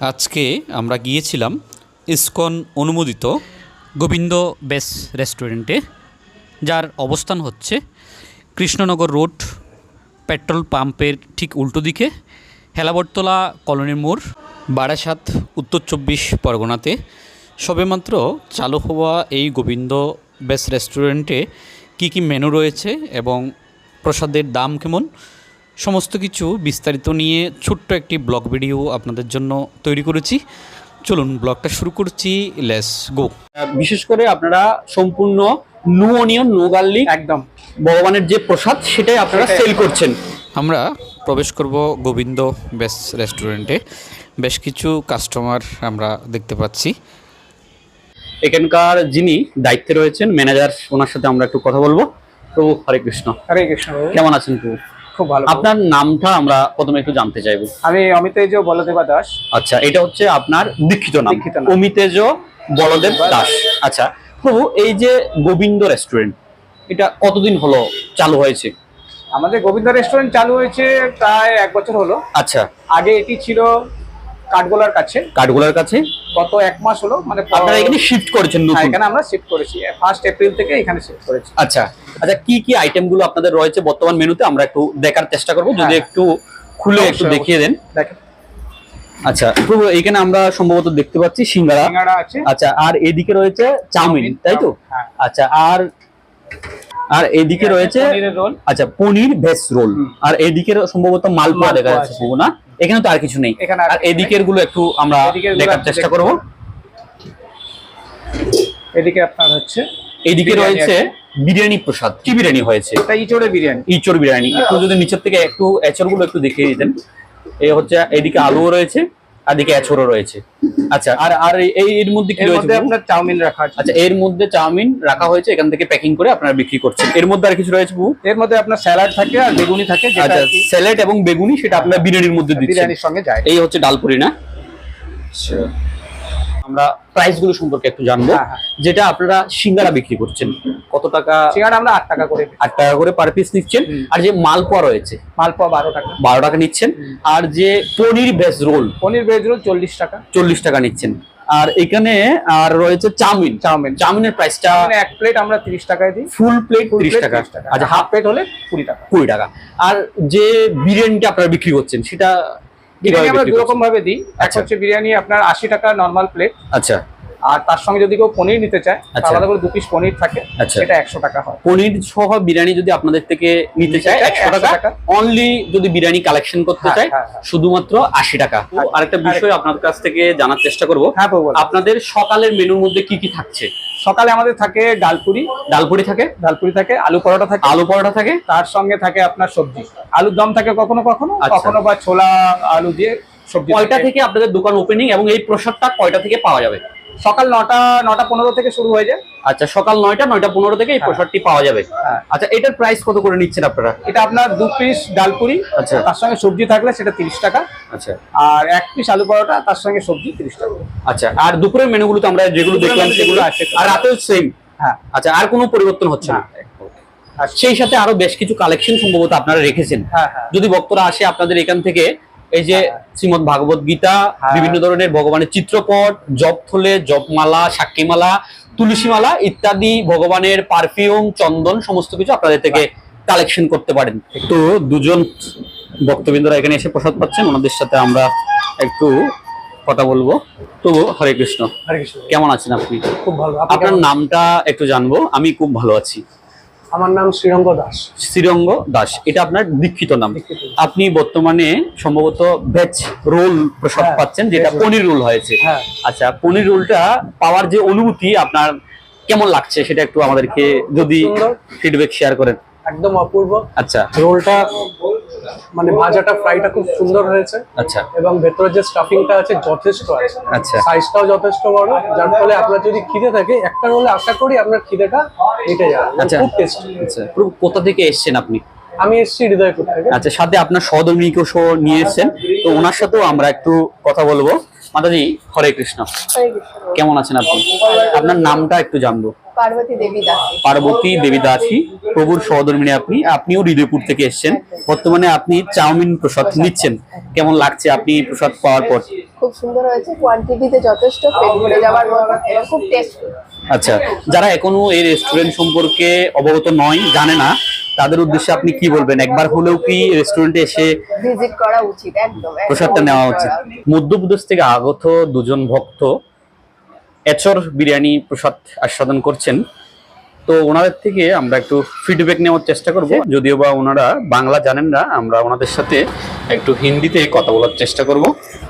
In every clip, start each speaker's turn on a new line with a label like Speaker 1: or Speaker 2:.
Speaker 1: আজকে আমরা গিয়েছিলাম ইসকন অনুমোদিত গোবিন্দ বেস রেস্টুরেন্টে, যার অবস্থান হচ্ছে কৃষ্ণনগর রোড পেট্রোল পাম্পের ঠিক উল্টো দিকে হেলাবরতলা কলোনির মোড়, বারাসাত, উত্তর চব্বিশ পরগনাতে। সবেমাত্র চালু হওয়া এই গোবিন্দ বেস রেস্টুরেন্টে কী কী মেনু রয়েছে এবং প্রসাদের দাম কেমন? সমস্ত কিছু বিস্তারিত নিয়ে ছোট্ট একটি ব্লগ ভিডিও আপনাদের জন্য তৈরি করেছি। চলুন ব্লগটা শুরু করছি। লেস গো
Speaker 2: বিশেষ করে আপনারা সম্পূর্ণ নো অনিয়ন নো গার্লিক
Speaker 3: একদম।
Speaker 2: ভগবানের যে প্রসাদ সেটাই আপনারা সেল করছেন।
Speaker 1: আমরা প্রবেশ করব গোবিন্দ বেস রেস্টুরেন্টে। বেশ কিছু কাস্টমার আমরা দেখতে পাচ্ছি।
Speaker 2: এখানকার যিনি দায়িত্বে রয়েছেন ম্যানেজার ওনার সাথে আমরা একটু কথা বলব। প্রভু হরে কৃষ্ণ।
Speaker 3: হরে কৃষ্ণ।
Speaker 2: কেমন আছেন প্রভু?
Speaker 3: খুব ভালো
Speaker 2: আপনার নামটা আমরা প্রথমে একটু জানতে চাইব।
Speaker 3: আমি অমিতেজ বলদেবা দাস।
Speaker 2: আচ্ছা এটা হচ্ছে আপনার দীক্ষিত নাম। অমিতেজ বলদেব দাস। আচ্ছা প্রভু এই যে গোবিন্দ রেস্টুরেন্ট এটা কতদিন হলো চালু হয়েছে?
Speaker 3: আমাদের গোবিন্দ রেস্টুরেন্ট চালু হয়েছে প্রায় এক বছর হলো।
Speaker 2: আচ্ছা।
Speaker 3: আগে এটি ছিল কাঠগোলার কাছে।
Speaker 2: কাঠগোলার কাছে?
Speaker 3: গত এক মাস হলো মানে
Speaker 2: আপনারা এখানে শিফট করেছেন
Speaker 3: হ্যাঁ,
Speaker 2: নতুন
Speaker 3: এখানে আমরা শিফট করেছি। ফার্স্ট এপ্রিল থেকে এখানে শিফট করেছি।
Speaker 2: আচ্ছা আচ্ছা কি কি আইটেমগুলো আপনাদের রয়েছে বর্তমান মেনুতে আমরা একটু দেখার চেষ্টা করব যদি
Speaker 3: হ্যাঁ।
Speaker 2: একটু খুলে একটু দেখিয়ে দেন।
Speaker 3: দেখেন।
Speaker 2: আচ্ছা প্রভু এখানে আমরা সম্ভবত দেখতে পাচ্ছি সিঙ্গারা।
Speaker 3: আছে।
Speaker 2: আচ্ছা আর এদিকে রয়েছে চাউমিন তাই তো?
Speaker 3: হ্যাঁ।
Speaker 2: আচ্ছা আর আর এদিকে রয়েছে আচ্ছা পনির ভেজ রোল। আর এদিকে সম্ভবত মালপোয়া দেখা যাচ্ছে। না? এখানে তো আর কিছু নেই।
Speaker 3: আর।
Speaker 2: এদিকেরগুলো একটু আমরা দেখার চেষ্টা করব।
Speaker 3: এদিকে আপনার হচ্ছে এদিকে
Speaker 2: রয়েছে বিরিয়ানি প্রসাদ। কি বিরিয়ানি হয়েছে?
Speaker 3: এটা ইচড়ে বিরিয়ানি।
Speaker 2: ইঁচড় বিরিয়ানি। একটু যদি নিচের থেকে একটু এচড়গুলো একটু দেখিয়ে দিতেন। এই হচ্ছে এদিকে আলুও রয়েছে। আর দিকে এঁচড়ও রয়েছে। আচ্ছা আর আর এই- এর মধ্যে কি রয়েছে
Speaker 3: আপনার চাউমিন রাখা আছে।
Speaker 2: আচ্ছা এর মধ্যে চাউমিন রাখা হয়েছে এখান থেকে প্যাকিং করে আপনারা বিক্রি করছেন। এর মধ্যে আর কিছু রয়েছে বু
Speaker 3: এর মধ্যে আপনার স্যালাড থাকে আর বেগুনি থাকে যেটা
Speaker 2: আচ্ছা স্যালাড এবং বেগুনি সেটা আপনার বিরিয়ানির মধ্যে দিচ্ছেন।
Speaker 3: বিরিয়ানির সঙ্গে যায়।
Speaker 2: এই হচ্ছে ডালপুরি না আমরা প্রাইসগুলো সম্পর্কে একটু জানব।
Speaker 3: হ্যাঁ, হ্যাঁ।
Speaker 2: যেটা আপনারা সিঙ্গারা বিক্রি করছেন। কত টাকা?
Speaker 3: সিঙ্গাড়া আমরা আট টাকা করে
Speaker 2: আট টাকা করে পার পিস নিচ্ছেন। আর যে মালপোয়া রয়েছে
Speaker 3: মালপোয়া বারো টাকা।
Speaker 2: বারো টাকা নিচ্ছেন। আর যে paneer veg roll
Speaker 3: paneer veg roll চল্লিশ টাকা।
Speaker 2: চল্লিশ টাকা নিচ্ছেন। আর এখানে আর রয়েছে চাউমিন।
Speaker 3: চাউমিন।
Speaker 2: চাউমিনের প্রাইসটা
Speaker 3: এক প্লেট আমরা তিরিশ টাকায় দিই।
Speaker 2: ফুল প্লেট
Speaker 3: ফুল
Speaker 2: ত্রিশ টাকা।
Speaker 3: 30 টাকা।
Speaker 2: আচ্ছা
Speaker 3: হাফ প্লেট হলে কুড়ি টাকা।
Speaker 2: কুড়ি টাকা। আর যে বিরিয়ানিটা আপনারা বিক্রি করছেন সেটা
Speaker 3: বিরিয়ানি আমরা দুরকম রকম ভাবে দিই। এক
Speaker 2: আচ্ছা।
Speaker 3: হচ্ছে বিরিয়ানি আপনার আশি টাকা নর্মাল প্লেট
Speaker 2: আচ্ছা।
Speaker 3: আর তার সঙ্গে যদি কেউ পনির নিতে চায়
Speaker 2: আচ্ছা।
Speaker 3: আলাদা করে দু পিস পনির থাকে
Speaker 2: আচ্ছা।
Speaker 3: সেটা একশো টাকা হয়।
Speaker 2: পনির সহ বিরিয়ানি যদি আপনাদের থেকে নিতে চায় একশো টাকা। অনলি যদি বিরিয়ানি কালেকশন করতে
Speaker 3: হ্যাঁ,
Speaker 2: চায়
Speaker 3: হ্যাঁ, হ্যাঁ।
Speaker 2: শুধুমাত্র আশি টাকা। আরেকটা বিষয় আপনার কাছ থেকে জানার চেষ্টা করব।
Speaker 3: হ্যাঁ
Speaker 2: আপনাদের সকালের মেনুর মধ্যে কি কি থাকছে?
Speaker 3: সকালে আমাদের থাকে ডালপুরি
Speaker 2: ডালপুরি থাকে?
Speaker 3: ডালপুরি থাকে আলু পরোটা থাকে।
Speaker 2: আলু পরোটা থাকে?
Speaker 3: তার সঙ্গে থাকে আপনার সবজি। আলুর দম থাকে কখনো কখনো?
Speaker 2: আচ্ছা।
Speaker 3: কখনো বা ছোলা আলু দিয়ে সবজি
Speaker 2: কয়টা
Speaker 3: থেকে।
Speaker 2: আপনাদের দোকান ওপেনিং এবং এই প্রসাদটা কয়টা থেকে পাওয়া যাবে?
Speaker 3: সকাল নটা নটা পনেরো থেকে শুরু হয়ে যায়।
Speaker 2: আচ্ছা সকাল নয়টা নয়টা পনেরো থেকে এই
Speaker 3: হ্যাঁ।
Speaker 2: প্রসাদটি পাওয়া যাবে।
Speaker 3: হ্যাঁ।
Speaker 2: আচ্ছা এটার প্রাইস কত করে নিচ্ছেন আপনারা?
Speaker 3: এটা আপনার দু পিস ডালপুরি
Speaker 2: আচ্ছা।
Speaker 3: তার সঙ্গে সবজি থাকলে সেটা তিরিশ টাকা।
Speaker 2: আচ্ছা।
Speaker 3: আর এক পিস আলু পরোটা তার সঙ্গে সবজি তিরিশ টাকা।
Speaker 2: আচ্ছা আর দুপুরের মেনুগুলো তো আমরা যেগুলো দেখলাম সেগুলো আর রাতেও সেম
Speaker 3: হ্যাঁ।
Speaker 2: আচ্ছা আর কোনো পরিবর্তন হচ্ছে না। আর সেই সাথে আরও বেশ কিছু কালেকশন সম্ভবত আপনারা রেখেছেন।
Speaker 3: হ্যাঁ।
Speaker 2: যদি ভক্তরা আসে আপনাদের এখান থেকে এই যে শ্রীমদ ভাগবত গীতা
Speaker 3: হ্যাঁ।
Speaker 2: বিভিন্ন ধরনের ভগবানের চিত্রপট জপ থলে জপমালা সাক্ষীমালা তুলসীমালা ইত্যাদি ভগবানের পারফিউম চন্দন সমস্ত কিছু আপনাদের থেকে কালেকশন করতে পারেন। তো দুজন ভক্তবৃন্দরা এখানে এসে প্রসাদ পাচ্ছেন ওনাদের সাথে আমরা একটু কথা বলব। তো হরে কৃষ্ণ।
Speaker 3: হরে কৃষ্ণ।
Speaker 2: কেমন আছেন আপনি?
Speaker 3: খুব ভালো।
Speaker 2: আপনার নামটা একটু জানব আমি খুব ভালো আছি।
Speaker 3: আমার নাম শ্রীরঙ্গ দাস।
Speaker 2: শ্রীরঙ্গ দাস এটা আপনার দীক্ষিত নাম। আপনি বর্তমানে সম্ভবত ভেজ রোল প্রসাদ
Speaker 3: হ্যাঁ,
Speaker 2: পাচ্ছেন যেটা পনির রোল হয়েছে।
Speaker 3: হ্যাঁ।
Speaker 2: আচ্ছা পনির রোলটা পাওয়ার যে অনুভূতি আপনার কেমন লাগছে সেটা একটু আমাদেরকে যদি ফিডব্যাক শেয়ার করেন।
Speaker 3: একদম অপূর্ব।
Speaker 2: আচ্ছা।
Speaker 3: রোলটা মানে ভাজাটা ফ্রাইটা খুব সুন্দর হয়েছে।
Speaker 2: আচ্ছা।
Speaker 3: এবং ভেতরে যে স্টাফিংটা আছে যথেষ্ট আছে।
Speaker 2: আচ্ছা।
Speaker 3: সাইজটাও যথেষ্ট বড়। যার ফলে আপনার যদি খিদে থাকে একটা রোলে আশা করি আপনার খিদেটা মিটে যাবে।
Speaker 2: আচ্ছা।
Speaker 3: খুব টেস্টি
Speaker 2: আচ্ছা। পুরো কোথা থেকে এসেছেন আপনি?
Speaker 3: আমি এসেছি হৃদয়পুর থেকে।
Speaker 2: আচ্ছা সাথে আপনার সহধর্মীকেও সহ নিয়ে এসেছেন। তো ওনার সাথেও আমরা একটু কথা বলব। মাতাজি হরে কৃষ্ণ। কেমন আছেন আপনি? আপনার নামটা একটু জানব।
Speaker 4: পার্বতী দেবী দাসী।
Speaker 2: পার্বতী প্রভুর সহধর্মিনী আপনি আপনিও হৃদয়পুর থেকে এসেছেন। বর্তমানে আপনি চাউমিন প্রসাদ নিচ্ছেন। কেমন লাগছে আপনি প্রসাদ পাওয়ার পর?
Speaker 4: খুব সুন্দর হয়েছে কোয়ান্টিটিতে যথেষ্ট পেট ভরে যাওয়ার খুব টেস্টফুল
Speaker 2: আচ্ছা যারা এখনও এই রেস্টুরেন্ট সম্পর্কে অবগত নয় জানে না তাদের উদ্দেশ্যে আপনি কি বলবেন? একবার হলেও কি রেস্টুরেন্টে এসে
Speaker 4: ভিজিট করা উচিত একদম
Speaker 2: প্রসাদটা নেওয়া উচিত। মধ্যপ্রদেশ থেকে আগত দুজন ভক্ত এচর বিরিয়ানি প্রসাদ আস্বাদন করছেন তো ওনাদের থেকে আমরা একটু ফিডব্যাক নেওয়ার চেষ্টা করব যদিও বা ওনারা বাংলা জানেন না আমরা ওনাদের সাথে একটু হিন্দিতে কথা বলার চেষ্টা করব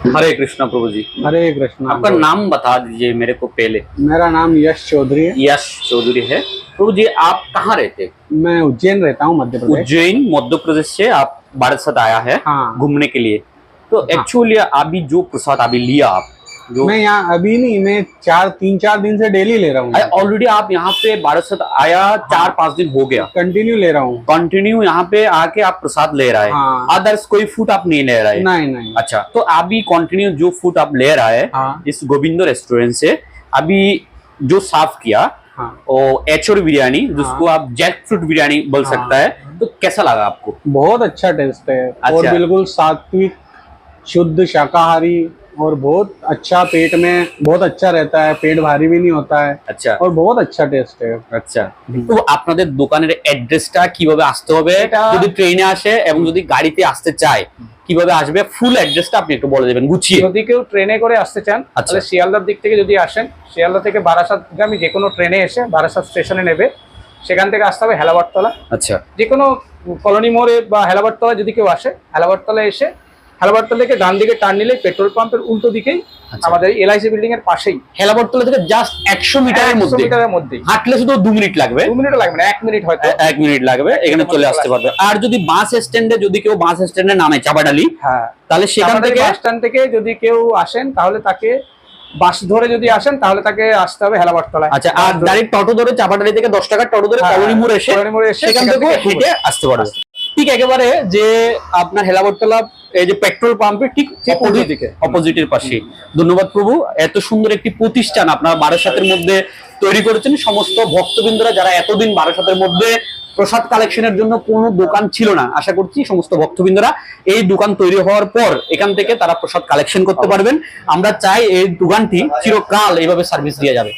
Speaker 2: হরে কৃষ্ণ প্রভুজি
Speaker 3: हरे कृष्णा
Speaker 2: आपका नाम बता दीजिए मेरे को पहले
Speaker 3: मेरा नाम यश चौधरी है
Speaker 2: यश चौधरी है प्रभु जी आप कहाँ रहते हैं
Speaker 3: मैं उज्जैन रहता हूँ मध्य प्रदेश
Speaker 2: उज्जैन मध्य प्रदेश से आप भारत साथ आया है
Speaker 3: हाँ।
Speaker 2: घूमने के लिए तो एक्चुअली अभी जो प्रसाद अभी लिया आप जो
Speaker 3: मैं यहाँ अभी नहीं मैं चार तीन चार दिन से डेली ले रहा हूँ।
Speaker 2: ऑलरेडी आप यहाँ पे साथ आया चार पाँच दिन हो गया।
Speaker 3: कंटिन्यू ले रहा हूँ।
Speaker 2: कंटिन्यू यहाँ पे आके आप प्रसाद ले रहा है।
Speaker 3: हाँ।
Speaker 2: अदर्स कोई फ़ूड आप नहीं ले रहा है।
Speaker 3: नहीं नहीं।
Speaker 2: अच्छा तो अभी कंटिन्यू जो फ़ूड आप ले रहा है
Speaker 3: हाँ।
Speaker 2: इस गोविंदो रेस्टोरेंट से अभी जो साफ़ किया
Speaker 3: हाँ।
Speaker 2: वो एचोर बिरयानी जिसको आप जैक फ्रूट बिरयानी बोल
Speaker 3: हाँ।
Speaker 2: सकता है तो कैसा लगा आपको?
Speaker 3: बहुत अच्छा टेस्ट है और
Speaker 2: अच्छा।
Speaker 3: बिल्कुल सात्विक शुद्ध शाकाहारी और बहुत अच्छा पेट में बहुत अच्छा रहता है पेट भारी भी नहीं होता है
Speaker 2: अच्छा
Speaker 3: और बहुत अच्छा टेस्ट है
Speaker 2: আচ্ছা তো আপনাদের দোকানের অ্যাড্রেসটা কিভাবে আসতে হবে
Speaker 3: এটা-
Speaker 2: যদি ট্রেনে আসে এবং যদি গাড়িতে আসতে চায় কিভাবে আসবে ফুল অ্যাড্রেসটা আপনি একটু বলে দেবেন গুছিয়ে
Speaker 3: যদি কেউ ট্রেনে করে আসতে চান
Speaker 2: আচ্ছা।
Speaker 3: তাহলে শিয়ালদার দিক থেকে যদি আসেন শিয়ালদা থেকে বারাসাতগামী যে কোনো ট্রেনে এসে বারাসাত স্টেশনে নেবে সেখান থেকে আসতে হবে হেলাবারতলা
Speaker 2: আচ্ছা
Speaker 3: যে কোনো কলোনি মোড়ে বা হেলাবারতলা যদি কেউ আসে হেলাবারতলা এসে হেলাবারতলা থেকে ডান দিকে টার্ন নিলে পেট্রোল পাম্পের উল্টো দিকেই
Speaker 2: আচ্ছা।
Speaker 3: আমাদের এলআইসি বিল্ডিং এর পাশেই।
Speaker 2: হেলাবরতলা থেকে জাস্ট একশো মিটারের মধ্যে
Speaker 3: মিটারের মধ্যেই।
Speaker 2: হাঁটলে শুধু দু মিনিট লাগবে।
Speaker 3: দু মিনিট লাগবে না এক মিনিট হয়তো।
Speaker 2: এক মিনিট লাগবে এখানে চলে আসতে পারবে। আর যদি বাস স্ট্যান্ডে যদি কেউ বাস স্ট্যান্ডে নামে চাপাডালি
Speaker 3: হ্যাঁ।
Speaker 2: তাহলে সেখান থেকে
Speaker 3: বাস স্ট্যান্ড থেকে যদি কেউ আসেন তাহলে তাকে বাস ধরে যদি আসেন তাহলে তাকে আসতে হবে হেলাবারতলায়।
Speaker 2: আচ্ছা আর ডাইরেক্ট টোটো ধরে চাপাডালি থেকে দশ টাকার টোটো ধরে
Speaker 3: হ্যাঁ,
Speaker 2: কলোনি মোড় এসে
Speaker 3: কলোনি মোড়ে এসে
Speaker 2: সেখান থেকে হেঁটে আসতে পারবে। ঠিক একেবারে যে আপনার হেলাবরতলা এই যে পেট্রোল পাম্পের ঠিক। অপোজিটের পাশে ধন্যবাদ প্রভু। এত সুন্দর একটি প্রতিষ্ঠান আপনার বারাসাতের মধ্যে তৈরি করেছেন। সমস্ত ভক্তবৃন্দরা যারা এতদিন বারাসাতের মধ্যে প্রসাদ কালেকশনের জন্য কোনো দোকান ছিল না আশা করছি সমস্ত ভক্তবৃন্দরা এই দোকান তৈরি হওয়ার পর এখান থেকে তারা প্রসাদ কালেকশন করতে পারবেন। আমরা চাই এই দোকানটি চিরকাল এইভাবে সার্ভিস দিয়ে যাবে।